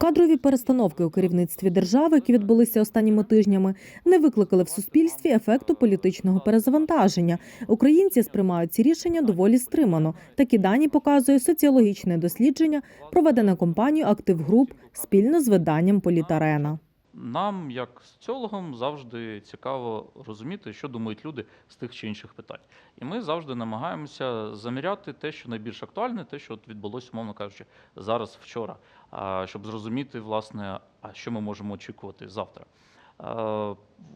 Кадрові перестановки у керівництві держави, які відбулися останніми тижнями, не викликали в суспільстві ефекту політичного перезавантаження. Українці сприймають ці рішення доволі стримано. Такі дані показує соціологічне дослідження, проведене компанією Актив Груп спільно з виданням Політарена. Нам, як соціологам, завжди цікаво розуміти, що думають люди з тих чи інших питань. І ми завжди намагаємося заміряти те, що найбільш актуальне, те, що відбулося, умовно кажучи, зараз, вчора, щоб зрозуміти, власне, що ми можемо очікувати завтра.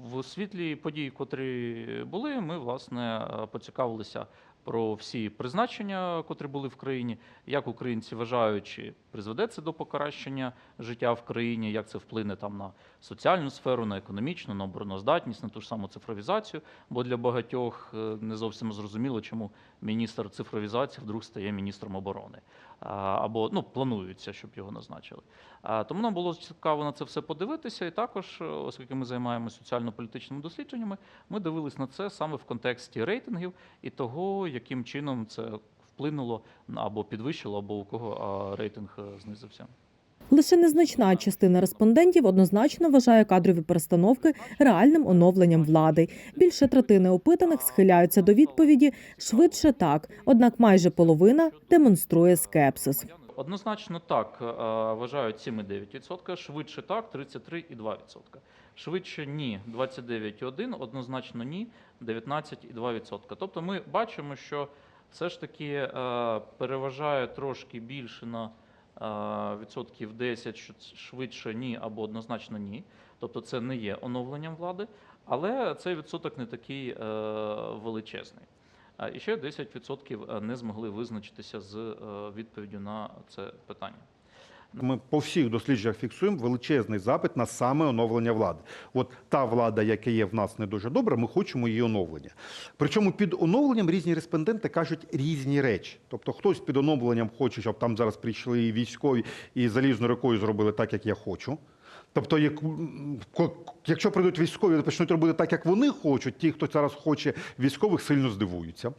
В світлі подій, котрі були, ми власне поцікавилися про всі призначення, котрі були в країні, як українці вважають, чи призведе це до покращення життя в країні, як це вплине там на соціальну сферу, на економічну, на обороноздатність, на ту ж саму цифровізацію. Бо для багатьох е, не зовсім зрозуміло, чому міністр цифровізації вдруг стає міністром оборони. Або ну планується, щоб його назначили. Тому нам було цікаво на це все подивитися, і також, е, оскільки ми займаємося соціально-політичними дослідженнями, ми дивились на це саме в контексті рейтингів і того, яким чином це вплинуло або підвищило, або у кого рейтинг е, знизився. Лише незначна частина респондентів однозначно вважає кадрові перестановки реальним оновленням влади. Більше третини опитаних схиляються до відповіді швидше так, однак майже половина демонструє скепсис. Однозначно так е, вважають 7,9%, швидше так 33,2%. Швидше ні 29,1%, однозначно ні 19,2%. Тобто ми бачимо, що все ж таки е, переважає трошки більше на відсотків 10, що швидше ні або однозначно ні. Тобто це не є оновленням влади, але цей відсоток не такий е, величезний. А ще 10% не змогли визначитися з е, відповіддю на це питання. Ми по всіх дослідженнях фіксуємо величезний запит на саме оновлення влади. От та влада, яка є в нас не дуже добра, ми хочемо її оновлення. Причому під оновленням різні респонденти кажуть різні речі. Тобто хтось під оновленням хоче, щоб там зараз прийшли військові і залізною рукою зробили так, як я хочу. Тобто, як, якщо прийдуть військові і почнуть робити так, як вони хочуть, ті, хто зараз хоче військових, сильно здивуються.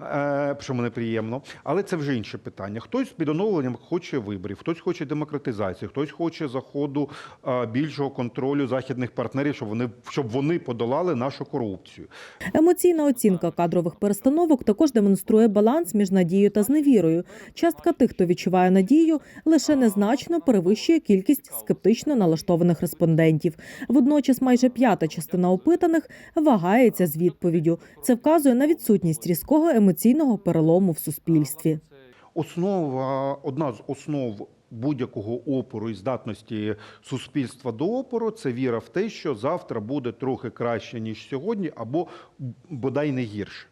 Е, що мене приємно. Але це вже інше питання. Хтось під оновленням хоче виборів, хтось хоче демократизації, хтось хоче заходу е, більшого контролю західних партнерів, щоб вони щоб вони подолали нашу корупцію. Емоційна оцінка кадрових перестановок також демонструє баланс між надією та зневірою. Частка тих, хто відчуває надію, лише незначно перевищує кількість скептично налаштованих респондентів. Водночас, майже п'ята частина опитаних вагається з відповіддю. Це вказує на відсутність різкого емоційного перелому в суспільстві. Основа одна з основ. Будь-якого опору і здатності суспільства до опору це віра в те, що завтра буде трохи краще ніж сьогодні, або бодай не гірше.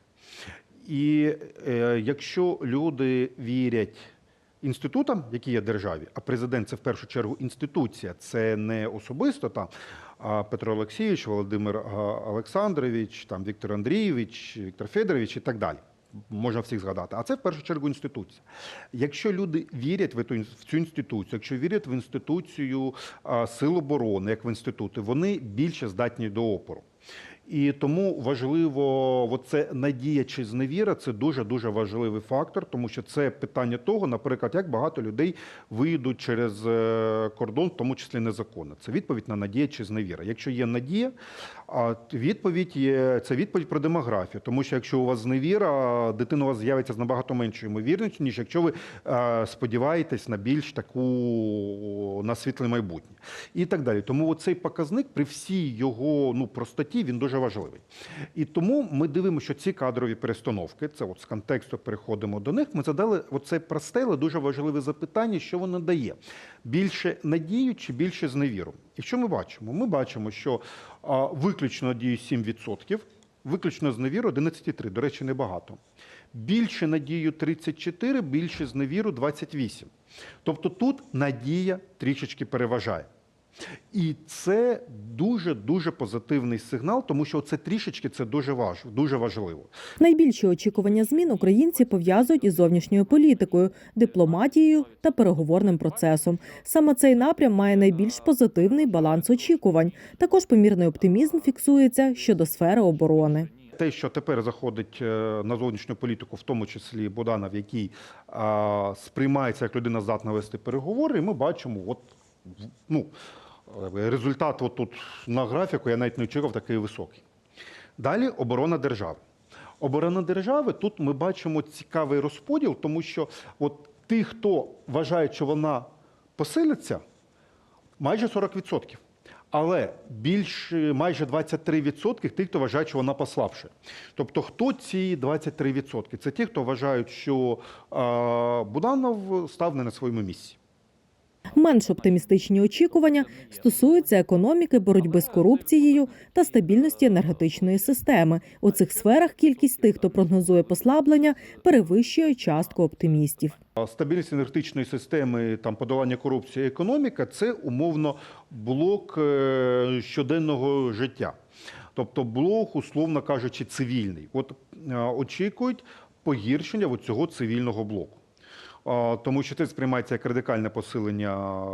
І е, якщо люди вірять інститутам, які є державі, а президент це в першу чергу інституція, це не особисто там Петро Олексійович, Володимир Олександрович, там Віктор Андрійович, Віктор Федорович і так далі. Можна всіх згадати, а це в першу чергу інституція. Якщо люди вірять в, цю інституцію, якщо вірять в інституцію сил оборони, як в інститути, вони більше здатні до опору. І тому важливо, оце надія чи зневіра це дуже дуже важливий фактор, тому що це питання того, наприклад, як багато людей вийдуть через е, кордон, в тому числі незаконно. Це відповідь на надія чи зневіра. Якщо є надія, а відповідь є це відповідь про демографію. Тому що якщо у вас зневіра, дитина у вас з'явиться з набагато меншою ймовірністю, ніж якщо ви е, сподіваєтесь на більш таку на світле майбутнє. І так далі. Тому цей показник при всій його ну, простоті він дуже важливий. І тому ми дивимося, що ці кадрові перестановки, це от з контексту переходимо до них. Ми задали оце просте, але дуже важливе запитання, що воно дає: більше надію чи більше зневіру? І що ми бачимо? Ми бачимо, що виключно надію 7%, виключно зневіру 11,3%. До речі, небагато. Більше надію 34, більше зневіру 28. Тобто тут надія трішечки переважає. І це дуже дуже позитивний сигнал, тому що це трішечки це дуже важ, дуже важливо. Найбільші очікування змін українці пов'язують із зовнішньою політикою, дипломатією та переговорним процесом. Саме цей напрям має найбільш позитивний баланс очікувань. Також помірний оптимізм фіксується щодо сфери оборони. Те, що тепер заходить е, на зовнішню політику, в тому числі Боданов, який а, сприймається як людина здатна вести переговори, і ми бачимо, от ну, е, результат от тут на графіку я навіть не очікував такий високий. Далі оборона держави. Оборона держави тут ми бачимо цікавий розподіл, тому що от ті, хто вважає, що вона посилиться, майже 40%. Але більше майже 23% тих, хто вважає, що вона послабше. Тобто, хто ці 23%? Це ті, хто вважають, що Буданов став не на своєму місці. Менш оптимістичні очікування стосуються економіки, боротьби з корупцією та стабільності енергетичної системи. У цих сферах кількість тих, хто прогнозує послаблення, перевищує частку оптимістів. Стабільність енергетичної системи, там подолання корупції, економіка це умовно блок е, щоденного життя. Тобто блок, условно кажучи, цивільний. От е, очікують погіршення цього цивільного блоку. Тому що це сприймається як радикальне посилення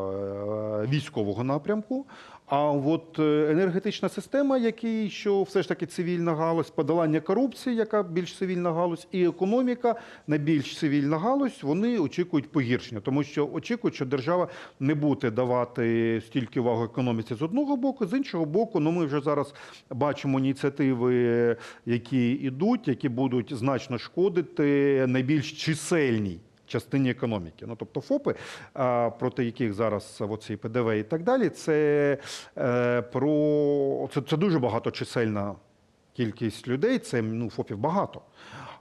е, військового напрямку. А от е, енергетична система, який що все ж таки цивільна галузь, подолання корупції, яка більш цивільна галузь, і економіка, найбільш цивільна галузь, вони очікують погіршення, тому що очікують, що держава не буде давати стільки уваги економіці з одного боку, з іншого боку, ну ми вже зараз бачимо ініціативи, які йдуть, які будуть значно шкодити найбільш чисельній частині економіки. Ну, тобто ФОПи, проти яких зараз оці ПДВ і так далі, це, е, про, це, це дуже багаточисельна кількість людей, це ну, ФОПів багато.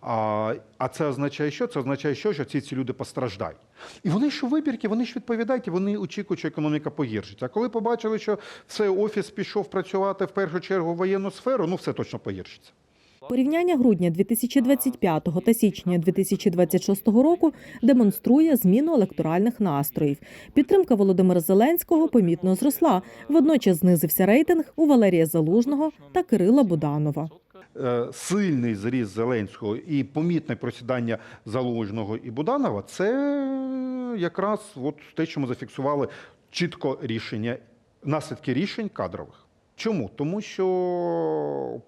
А, а це означає що? Це означає, що, що ці, ці люди постраждають. І вони у вибірки, вони ж відповідають, і вони очікують, що економіка погіршиться. А коли побачили, що все, офіс пішов працювати в першу чергу в воєнну сферу, ну все точно погіршиться. Порівняння грудня 2025 та січня 2026 року демонструє зміну електоральних настроїв. Підтримка Володимира Зеленського помітно зросла. Водночас знизився рейтинг у Валерія Залужного та Кирила Буданова. Е, Сильний зріст Зеленського і помітне просідання Залужного і Буданова це якраз от те, що ми зафіксували чітко рішення, наслідки рішень кадрових. Чому? Тому що,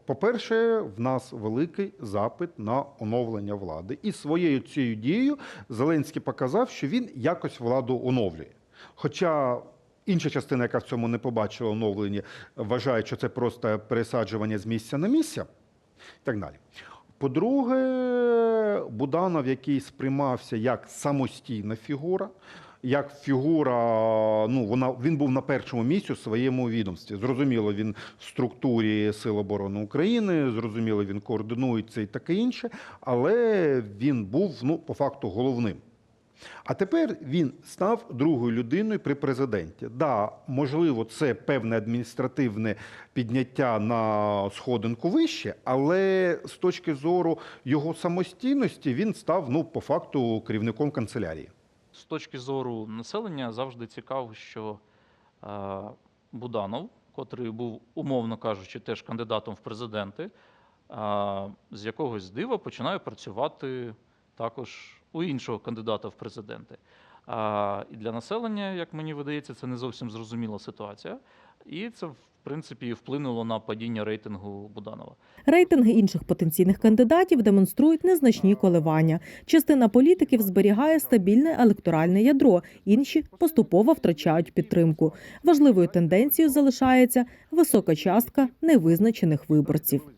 по-перше, в нас великий запит на оновлення влади. І своєю цією дією Зеленський показав, що він якось владу оновлює. Хоча інша частина, яка в цьому не побачила оновлення, вважає, що це просто пересаджування з місця на місце і так далі. По-друге, Буданов, який сприймався як самостійна фігура, як фігура, ну вона він був на першому місці у своєму відомстві. Зрозуміло, він в структурі Сил оборони України, зрозуміло, він координується і таке інше, але він був ну, по факту головним. А тепер він став другою людиною при президенті. Да, можливо, це певне адміністративне підняття на сходинку вище, але з точки зору його самостійності він став ну, по факту керівником канцелярії. Точки зору населення завжди цікаво, що е, Буданов, котрий був, умовно кажучи, теж кандидатом в президенти, е, з якогось дива починає працювати також у іншого кандидата в президенти. І для населення, як мені видається, це не зовсім зрозуміла ситуація. І це, в принципі, вплинуло на падіння рейтингу Буданова. Рейтинги інших потенційних кандидатів демонструють незначні коливання. Частина політиків зберігає стабільне електоральне ядро, інші поступово втрачають підтримку. Важливою тенденцією залишається висока частка невизначених виборців.